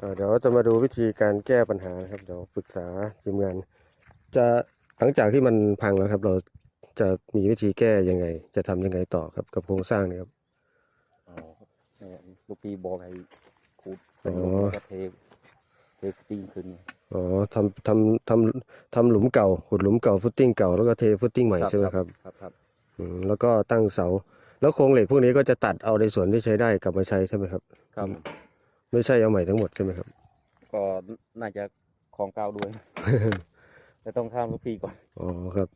เอ่อเดี๋ยวจะมาดูวิธีการแก้ปัญหานะครับเดี๋ยวปรึกษาทีมงาน จะหลังจากที่มันพังแล้วครับ เราจะมีวิธีแก้ยังไง จะทำยังไงต่อครับกับโครงสร้างเนยครับอ๋อเนี่ยลูกพี่บอกให้ขูดอ๋อแล้วก็เทเทฟติ้งขึ้นไงอ๋อทำทำทำทำหลุมเก่าขุดหลุมเก่าฟุตติ้งเก่าแล้วก็เทฟุตติ้งใหม่ใช่ไหมครับครับครับอืมแล้วก็ตั้งเสา แล้วโครงเหล็กพวกนี้ก็จะตัดเอาในส่วนที่ใช้ได้กลับมาใช้ใช่ไหมครับ ครับ ไม่ใช่เอาใหม่ทั้งหมดใช่ไหมครับ ก็น่าจะของเก่าด้วย แต่ต้องทำลูกพี่ก่อน อ๋อครับ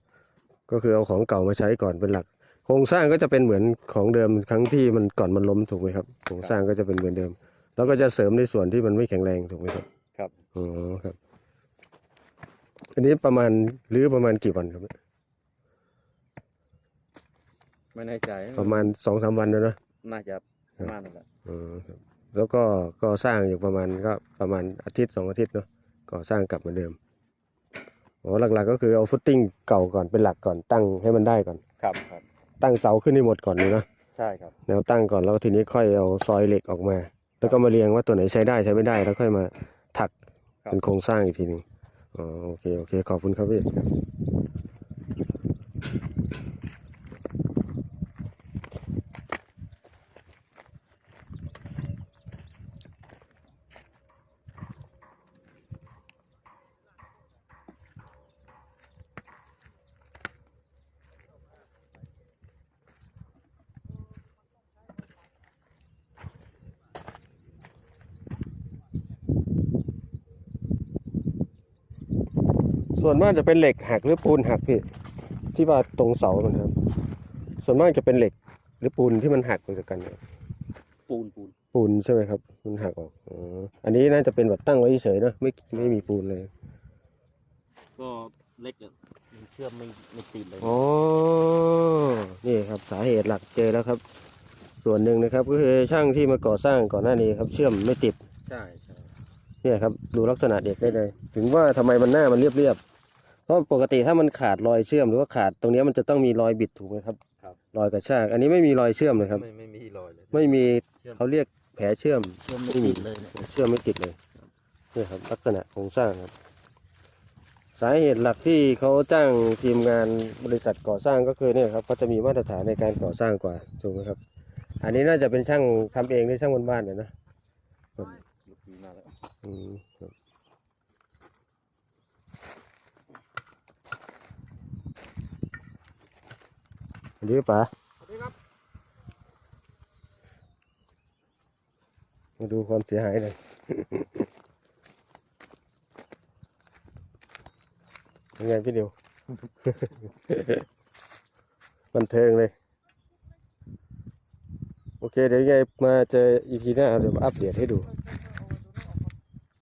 ก็คือเอาของเก่ามาใช้ก่อนเป็นหลัก โครงสร้างก็จะเป็นเหมือนของเดิมครั้งที่มันก่อนมันล้มถูกไหมครับ โครงสร้างก็จะเป็นเหมือนเดิม แล้วก็จะเสริมในส่วนที่มันไม่แข็งแรงถูกไหมครับ ครับ อ๋อครับ อันนี้ประมาณหรือประมาณกี่วันครับ ไม่แน่ใจ ประมาณสองสามวันนะเนอะน่าจะประมาณนั้นแหละอ๋อครับ แล้วก็ก็สร้างอยู่ประมาณก็ประมาณอาทิตย์สองอาทิตย์เนาะก็สร้างกลับเหมือนเดิมอ๋อหลักๆก็คือเอาฟุตติ้งเก่าก่อนเป็นหลักก่อนตั้งให้มันได้ก่อน ครับครับ ตั้งเสาขึ้นให้หมดก่อนเลยนะใช่ครับ แนวตั้งก่อนแล้วก็ทีนี้ค่อยเอาซอยเหล็กออกมา แล้วก็มาเรียงว่าตัวไหนใช้ได้ใช้ไม่ได้แล้วค่อยมาถักครับ เป็นโครงสร้างอีกทีหนึ่งอ๋อโอเคโอเคขอบคุณครับพี่ ส่วนมากจะเป็นเหล็กหักหรือปูนหักพี่ที่ว่าตรงเสามันครับ ส่วนมากจะเป็นเหล็กหรือปูนที่มันหักออกจากกันเนี่ยปูนปูนปูนใช่ไหมครับ มันหักออกอ๋ออันนี้น่าจะเป็นแบบตั้งไว้เฉยๆเนอะไม่ไม่มีปูนเลย ก็เล็กอะมันเชื่อมไม่ไม่ติดเลยอ๋อ นี่ครับสาเหตุหลักเจอแล้วครับ ส่วนหนึ่งนะครับ ก็คือช่างที่มาก่อสร้างก่อนหน้านี้ครับ เชื่อมไม่ติด ใช่ใช่เนี่ยครับ ดูลักษณะเด็กได้เลย ถึงว่าทำไมมันหน้ามันเรียบๆ เพราะปกติถ้ามันขาดรอยเชื่อมหรือว่าขาดตรงเนี้ยมันจะต้องมีรอยบิดถูกไหมครับครับ รอยกระชากอันนี้ไม่มีรอยเชื่อมเลยครับ ไม่ไม่มีรอยเลย ไม่มีเชื่อม เขาเรียกแผลเชื่อม เชื่อมไม่ติดเลยเนี่ยเชื่อมไม่ติดเลยนี่ครับลักษณะโครงสร้างครับ สาเหตุหลักที่เขาจ้างทีมงานบริษัทก่อสร้างก็คือเนี่ยครับเขาจะมีมาตรฐานในการก่อสร้างกว่าถูกไหมครับ อันนี้น่าจะเป็นช่างทำเองหรือช่างบนบ้านๆเนี่ยนะลูกพี่มาแล้วอืมครับส วัสดีป๋าสวัสดีครับ มาดูความเสียหายหน่อยยังไงพี่เดียว บันเทิงเลย โอเค เดี๋ยวยังไงมาเจออีพีหน้าเดี๋ยวอัปเดตให้ดูค